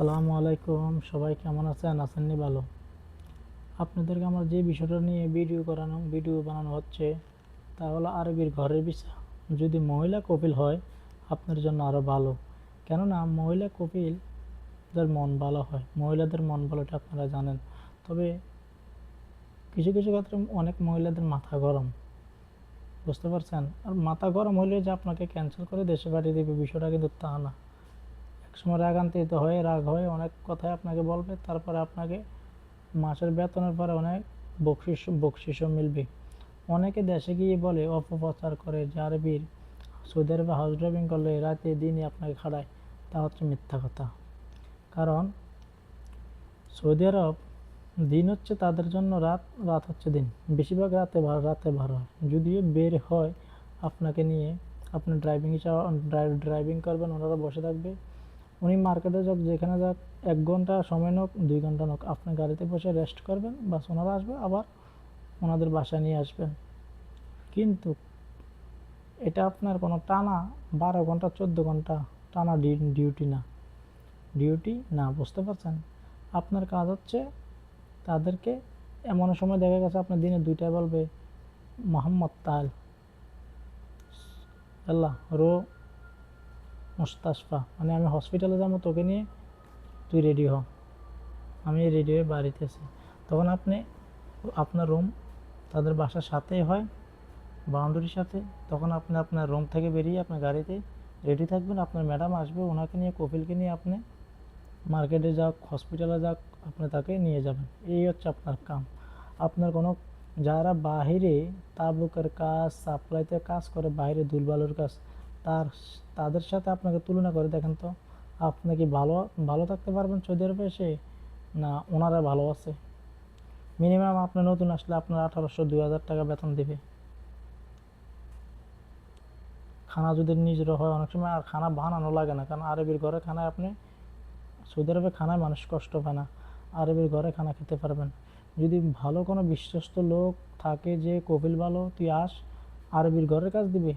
সালামু আলাইকুম, সবাই কেমন আছেন? আছেননি ভালো? আপনাদেরকে আমার যে বিষয়টা নিয়ে ভিডিও করানো ভিডিও বানানো হচ্ছে, তা হলো আরবির ঘরের বিষয় যদি মহিলা কপিল হয়, আপনার জন্য আরও ভালো। কেননা মহিলা কপিলদের মন ভালো হয়, মহিলাদের মন ভালোটা আপনারা জানেন। তবে কিছু কিছু ক্ষেত্রে অনেক মহিলাদের মাথা গরম। বুঝতে পারছেন? আর মাথা গরম হলে যে আপনাকে ক্যান্সেল করে দেশে পাঠিয়ে দেবে, বিষয়টা কিন্তু তা না। একসময় রাগান্বিত হয়ে রাগ হয়ে অনেক কথাই আপনাকে বলবে, তারপরে আপনাকে মাসের বেতনের পরে অনেক বকশিস, বকশিসও মিলবে। অনেকে দেশে গিয়ে বলে, অপপ্রচার করে যে আরবির সৌদি বা হাউস ড্রাইভিং করলে রাতে দিনই আপনাকে খাড়ায় তা হচ্ছে মিথ্যা কথা। কারণ সৌদি আরব দিন হচ্ছে তাদের জন্য রাত রাত হচ্ছে দিন। বেশিরভাগ রাতে ভার রাতে ভার হয়। যদিও বের হয়, আপনাকে নিয়ে আপনি ড্রাইভিং ড্রাইভিং করবেন, ওনারা বসে থাকবে। উনি মার্কেটে যাক, যেখানে যাক, এক ঘণ্টা সময় নোক, দুই ঘণ্টা নোক। আপনি গাড়িতে বসে রেস্ট করবেন, বাস ওনারা আসবে, আবার ওনাদের বাসায় নিয়ে আসবেন। কিন্তু এটা আপনার কোনো টানা বারো ঘণ্টা, চোদ্দ ঘণ্টা টানা ডিউটি না। ডিউটি না, বুঝতে পারছেন? আপনার কাজ হচ্ছে তাদেরকে এমন সময় দেখা গেছে আপনার দিনে দুইটায় বলবে, মোহাম্মদ তাল আল্লাহ, রো মুস্তাশফা। মানে আমি হসপিটালে যাব, তোকে নিয়ে তুই রেডি হ। আমি রেডি হয়ে বাড়িতে আছি। তখন আপনি আপনার রুম তাদের বাসার সাথেই হয়, বাউন্ডারির সাথে। তখন আপনি আপনার রুম থেকে বেরিয়ে আপনার গাড়িতে রেডি থাকবেন। আপনার ম্যাডাম আসবে, ওনাকে নিয়ে, কপিলকে নিয়ে আপনি মার্কেটে যাক হসপিটালে যাক, আপনি তাকে নিয়ে যাবেন। এই হচ্ছে আপনার কাম। আপনার কোনো, যারা বাহিরে তাবুকের কাজ সাপ্লাইতে কাজ করে বাইরে দুলবালুর কাজ তার তাদের সাথে আপনাকে তুলনা করে দেখেন তো, আপনি কি ভালো ভালো থাকতে পারবেন সৌদি আরবে এসে? না, ওনারা ভালো আছে। মিনিমাম আপনি নতুন আসলে আপনার আঠারোশো, দুই হাজার টাকা বেতন দেবে। খানা যদি নিজের হয় অনেক সময় আর খানা বানানো লাগে না, কারণ আরবির ঘরে খানায় আপনি সৌদি আরবে খানায় মানুষ কষ্ট পায় না, আরবির ঘরে খানা খেতে পারবেন। যদি ভালো কোনো বিশ্বস্ত লোক থাকে যে কপিল ভালো, তুই আস, আরবির ঘরের কাজ দিবে।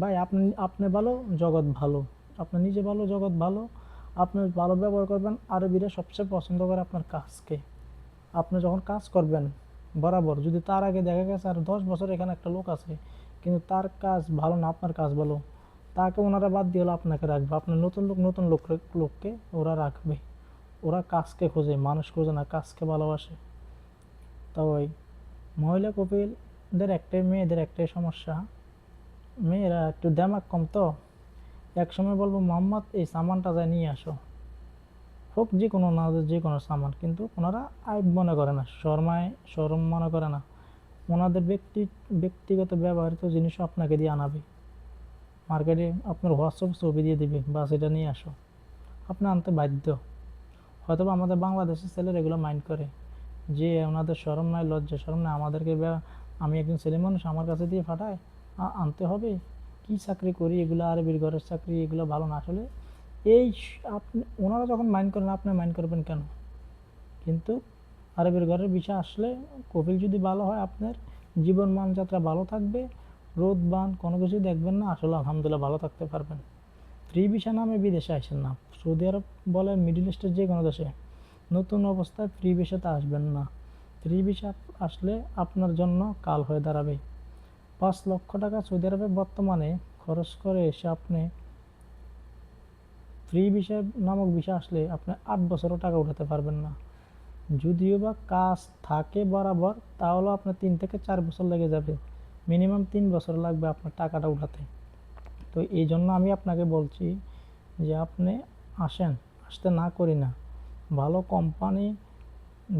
ভাই, আপনি আপনি ভালো, জগৎ ভালো। আপনি নিজে ভালো, জগৎ ভালো। আপনি ভালো ব্যবহার করবেন, আরবিরা সবচেয়ে পছন্দ করে আপনার কাজকে। আপনি যখন কাজ করবেন, বরাবর। যদি তার আগে দেখা গেছে আর দশ বছর এখানে একটা লোক আছে, কিন্তু তার কাজ ভালো না, আপনার কাজ ভালো, তাকে ওনারা বাদ দিয়ে হলো আপনাকে রাখবে। আপনার নতুন লোক নতুন লোক, লোককে ওরা রাখবে। ওরা কাজকে খোঁজে, মানুষ খোঁজে না, কাজকে ভালোবাসে। তো ওই মহিলা কপিলদের একটাই, মেয়েদের একটাই সমস্যা মেয়েরা একটু দেমাক কম তো। এক সময় বলব, মোহাম্মদ, এই সামানটা যায় নিয়ে আসো। হোক, যে কোনো না, যে কোনো সামান, কিন্তু ওনারা আইব মনে করে না, শর্মায় শরম মনে করে না। ওনাদের ব্যক্তি, ব্যক্তিগত ব্যবহৃত জিনিসও আপনাকে দিয়ে আনাবে। মার্কেটে আপনার হোয়াটসঅ্যাপ ছবি দিয়ে দিবে বা সেটা নিয়ে আসো। আপনি আনতে বাধ্য। হয়তো আমাদের বাংলাদেশের ছেলেরা এগুলো মাইন্ড করে। যে ওনাদের শরম নাই, লজ্জা, শরম নাই, আমাদেরকে আমি একজন ছেলে মানুষ, আমার কাছে দিয়ে ফাটায়। আনতে হবে। কি চাকরি করি, এগুলো আরবির ঘরের চাকরি, এগুলো ভালো না আসলে এই আপনি, ওনারা যখন মাইন্ড করেন, আপনি মাইন্ড করবেন কেন? কিন্তু আরবের ঘরের বিষয় আসলে কপিল যদি ভালো হয়, আপনার জীবন মানযাত্রা ভালো থাকবে, রোদ, বান, কোনো কিছু দেখবেন না, আসলে আলহামদুলিল্লাহ ভালো থাকতে পারবেন। ফ্রি ভিসা নামে বিদেশে আসেন না। সৌদি আরব বলে মিডিল ইস্টের যে কোনো দেশে নতুন অবস্থায় ফ্রি ভিসাতে আসবেন না। ফ্রি ভিসা আসলে আপনার জন্য কাল হয়ে দাঁড়াবে। পাঁচ লক্ষ টাকা সৌদি আরবে বর্তমানে খরচ করে এসে আপনি ফ্রি ভিসা নামক ভিসা আসলে আপনি আট বছরও টাকা উঠাতে পারবেন না। যদিও বা কাজ থাকে বরাবর, তাহলেও আপনার তিন থেকে চার বছর লেগে যাবে। মিনিমাম তিন বছর লাগবে আপনার টাকাটা উঠাতে। তো এই জন্য আমি আপনাকে বলছি যে আপনি আসেন, আসতে না করি না। ভালো কোম্পানি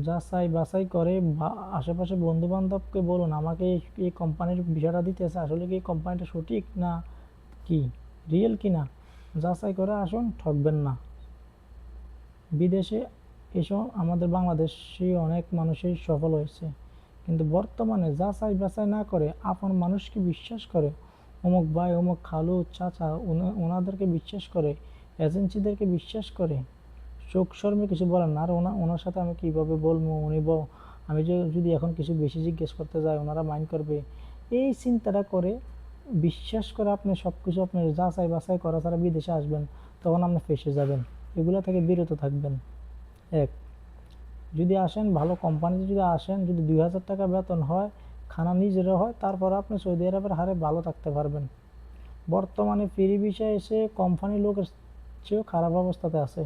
যাচাই বাছাই করে, বা আশেপাশে বন্ধু বান্ধবকে বলুন, আমাকে এই কোম্পানির বিষয়টা দিতেছে আসলে কি কোম্পানিটা সঠিক না কি? রিয়েল কি না? যাচাই করে আসুন, ঠকবেন না। বিদেশে এসব আমাদের বাংলাদেশে অনেক মানুষই সফল হয়েছে। কিন্তু বর্তমানে যাচাই বাছাই না করে আপন মানুষকে বিশ্বাস করে। অমুক ভাই, অমুক খালু, চাচা ওনাদেরকে বিশ্বাস করে এজেন্সিদেরকে বিশ্বাস করে। চোখ শর্মে কিছু বলেন না। আর ওনা, ওনার সাথে আমি কীভাবে বলব? উনি আমি যদি এখন কিছু বেশি জিজ্ঞেস করতে যাই, ওনারা মাইন্ড করবে। এই চিন্তাটা করে বিশ্বাস করে আপনি সব কিছু আপনি যাচাই বাছাই করা ছাড়া বিদেশে আসবেন, তখন আপনি ফেসে যাবেন। এগুলো থেকে বিরত থাকবেন। এক, যদি আসেন, ভালো কোম্পানিতে যদি আসেন, যদি দুই হাজার টাকা বেতন হয়, খানা নিজেরও হয়, তারপর আপনি সৌদি আরবের হারে ভালো থাকতে পারবেন। বর্তমানে ফ্রি বিষয় এসে কোম্পানি লোকের চেয়েও খারাপ অবস্থাতে আছে।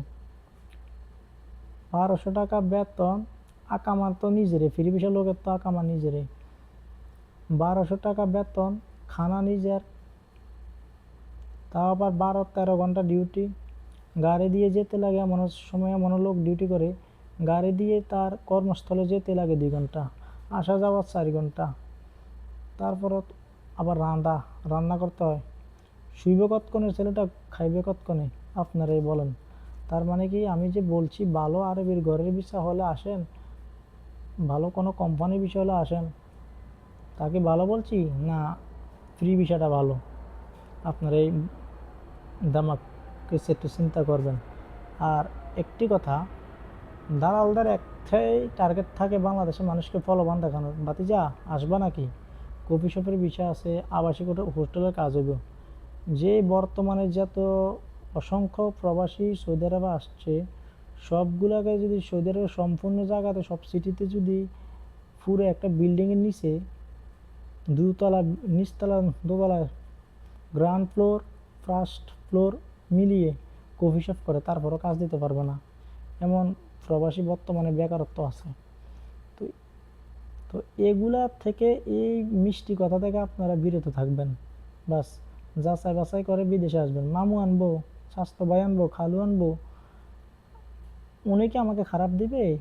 বারোশো টাকা বেতন আকামার তো নিজেরে ফ্রি বিষয় লোকের তো আকামা নিজেরে। বারোশো টাকা বেতন, খানা নিজের। তাও আবার বারো, তেরো ঘণ্টা ডিউটি। গাড়ি দিয়ে যেতে লাগে এমন সময় এমন লোক ডিউটি করে, গাড়ি দিয়ে তার কর্মস্থলে যেতে লাগে দুই ঘণ্টা, আসা যাওয়ার চার ঘণ্টা। তারপর আবার রান্না রান্না করতে হয়। শুইবে কতক্ষণে? ছেলেটা খাইবে কতক্ষণে? আপনারাই বলেন। তার মানে কি আমি যে বলছি, ভালো আরবির ঘরের বিষয় হলে আসেন, ভালো কোনো কোম্পানির বিষয় হলে আসেন। তাকে ভালো বলছি? না ফ্রি বিষয়টা ভালো। আপনার এই দামাককে একটু চিন্তা করবেন। আর একটি কথা, দালালদের একটাই টার্গেট থাকে বাংলাদেশের মানুষকে ফলবান দেখানোর। বাতিজা আসবা নাকি? কফি শপের বিষয় আছে, আবাসিক হোস্টেলের কাজ হইব। যে বর্তমানে যত অসংখ্য প্রবাসী সৌদি আরবে আসছে। সবগুলাকে যদি সৌদি আরবের সম্পূর্ণ জায়গাতে, সব সিটিতে যদি পুরো একটা বিল্ডিংয়ের নিচে দুতলা, নিচতলা, দোতলা গ্রাউন্ড ফ্লোর ফার্স্ট ফ্লোর মিলিয়ে কফি শপ করে, তারপরও কাজ দিতে পারবে না। এমন প্রবাসী বর্তমানে বেকারত্ব আছে। তো তো এগুলা থেকে এই মিষ্টি কথা থেকে আপনারা বিরত থাকবেন। বাস যাচাই বাছাই করে বিদেশে আসবেন। মামু আনব। স্বাস্থ্য ভাই আনব, খালু আনব। উনি কি আমাকে খারাপ দিবে?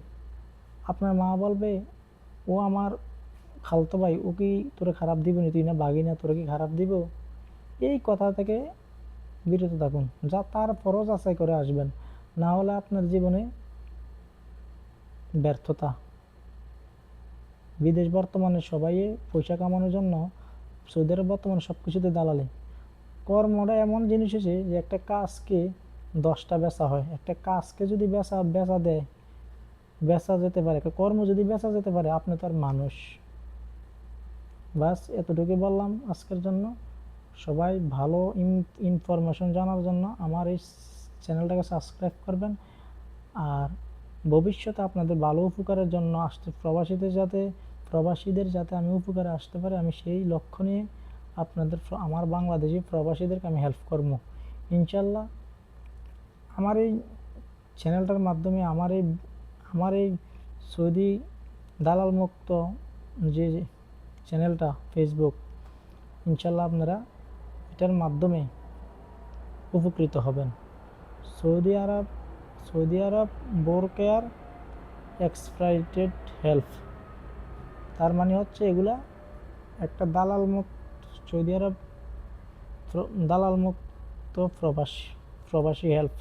আপনার মা বলবে, ও আমার খালতো ভাই, ও কি তোরে খারাপ দিব নি? তুই না বাগি না তোরে কি খারাপ দিব? এই কথা থেকে বিরত থাকুন, যা তার ফরজ যাচাই করে আসবেন। না হলে আপনার জীবনে ব্যর্থতা। বিদেশ বর্তমানে সবাই পয়সা কামানোর জন্য, সৌদি আরব বর্তমানে সব কিছুতে দালালি। কর্মটা এমন জিনিস হয়েছে যে একটা কাজকে দশটা বেচা হয়। একটা কাজকে যদি বেচা বেচা দেয়, বেচা যেতে পারে। একটা কর্ম যদি বেচা যেতে পারে, আপনি তার মানুষ। বাস এতটুকু বললাম আজকের জন্য। সবাই ভালো ইনফরমেশন জানার জন্য আমার এই চ্যানেলটাকে সাবস্ক্রাইব করবেন। আর ভবিষ্যতে আপনাদের ভালো উপকারের জন্য আসতে প্রবাসীদের যাতে প্রবাসীদের যাতে আমি উপকারে আসতে পারি, আমি সেই লক্ষ্য নিয়ে আপনাদের আমার বাংলাদেশি প্রবাসীদেরকে আমি হেল্প করব। ইনশাল্লাহ আমার এই চ্যানেলটার মাধ্যমে আমার এই আমার এই সৌদি দালাল মুক্ত যে চ্যানেলটা ফেসবুক ইনশাল্লাহ আপনারা এটার মাধ্যমে উপকৃত হবেন। Saudi Arab Saudi Arab board care expatriate help তার মানে হচ্ছে এগুলা একটা দালাল মুক্ত সৌদি আরব দালাল মুক্ত প্রবাসী প্রবাসী হেল্প।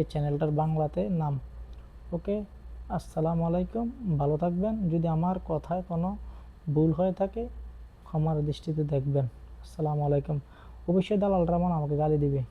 এই চ্যানেলটার বাংলাতে নাম। ওকে, আসসালামু আলাইকুম। ভালো থাকবেন। যদি আমার কথায় কোনো ভুল হয়ে থাকে, ক্ষমার দৃষ্টিতে দেখবেন। আসসালামু আলাইকুম। অবশ্যই দালাল রহমান আমাকে গালি দিবে।